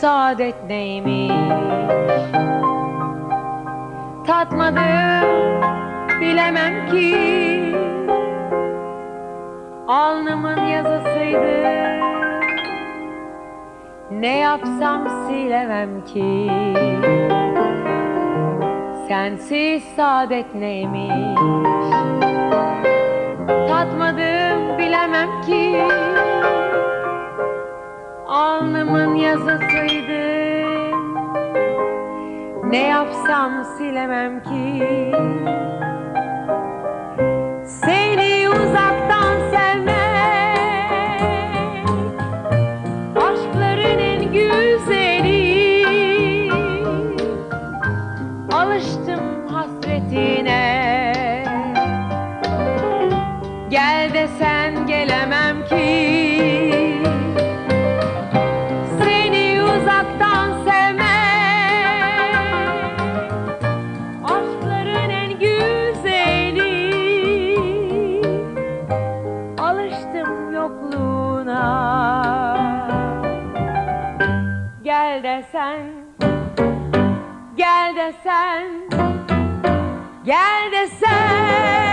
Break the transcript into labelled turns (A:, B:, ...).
A: saadet neymiş? Tatmadım bilemem ki. Alnımın yazısıydı. Ne yapsam silemem ki. Sensiz saadet neymiş Yazısıydı Ne yapsam silemem ki. Seni uzaktan sevmek Aşkların en güzeli. Alıştım hasretine. Gel desen Alıştım yokluğuna. Gel desen Gel desen Gel desen